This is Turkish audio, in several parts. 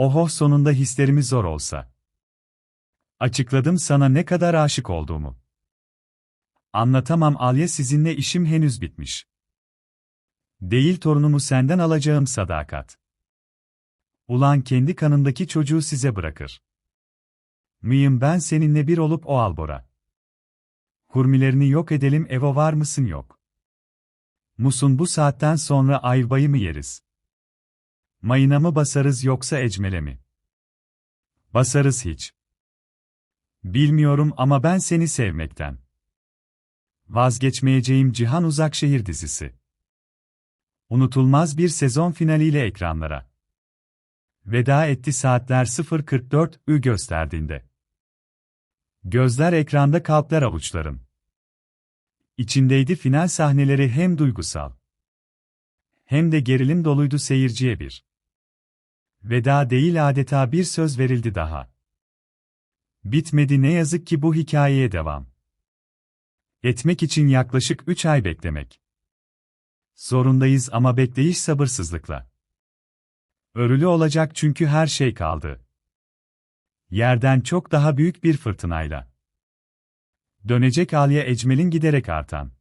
Oho sonunda hislerimiz zor olsa. Açıkladım sana ne kadar aşık olduğumu. Anlatamam Alya sizinle işim henüz bitmiş. Değil torunumu senden alacağım sadakat. Ulan kendi kanındaki çocuğu size bırakır. Mıyım ben seninle bir olup o albora. Hurmilerini yok edelim Evo var mısın yok. Musun bu saatten sonra ayvayı mı yeriz? Mayına mı basarız yoksa ecmele mi? Basarız hiç. Bilmiyorum ama ben seni sevmekten. Vazgeçmeyeceğim Cihan Uzakşehir dizisi. Unutulmaz bir sezon finaliyle ekranlara. Veda etti saatler 0.44'ü gösterdiğinde. Gözler ekranda kalpler avuçların. İçindeydi final sahneleri hem duygusal hem de gerilim doluydu seyirciye bir. Veda değil adeta bir söz verildi daha. Bitmedi ne yazık ki bu hikayeye devam. Etmek için yaklaşık 3 ay beklemek. Zorundayız ama bekleyiş sabırsızlıkla. Örülü olacak çünkü her şey kaldı. Yerden çok daha büyük bir fırtınayla. Dönecek Alya Ecmel'in giderek artan.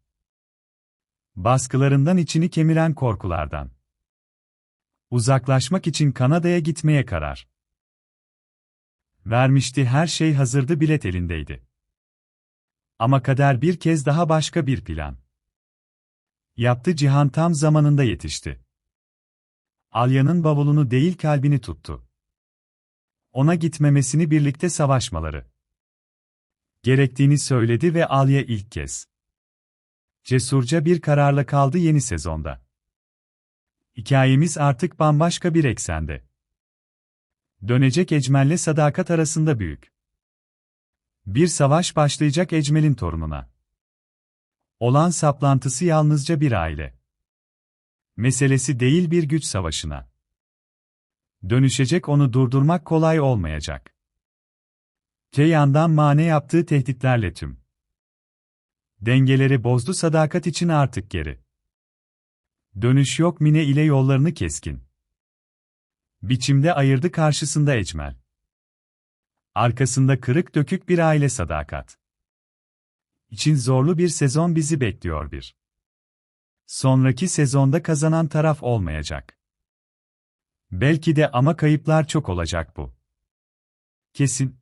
Baskılarından içini kemiren korkulardan. Uzaklaşmak için Kanada'ya gitmeye karar. Vermişti her şey hazırdı bilet elindeydi. Ama kader bir kez daha başka bir plan. Yaptı Cihan tam zamanında yetişti. Alya'nın bavulunu değil kalbini tuttu. Ona gitmemesini birlikte savaşmaları. Gerektiğini söyledi ve Alya ilk kez. Cesurca bir kararla kaldı yeni sezonda. Hikayemiz artık bambaşka bir eksende. Dönecek Ecmel'le sadakat arasında büyük. Bir savaş başlayacak Ecmel'in torununa. Olan saplantısı yalnızca bir aile. Meselesi değil bir güç savaşına. Dönüşecek onu durdurmak kolay olmayacak. Te yandan mane yaptığı tehditlerle tüm. Dengeleri bozdu sadakat için artık geri. Dönüş yok Mine ile yollarını keskin. Biçimde ayırdı karşısında Ecmel. Arkasında kırık dökük bir aile sadakat. İçin zorlu bir sezon bizi bekliyor bir. Sonraki sezonda kazanan taraf olmayacak. Belki de ama kayıplar çok olacak bu. Kesin.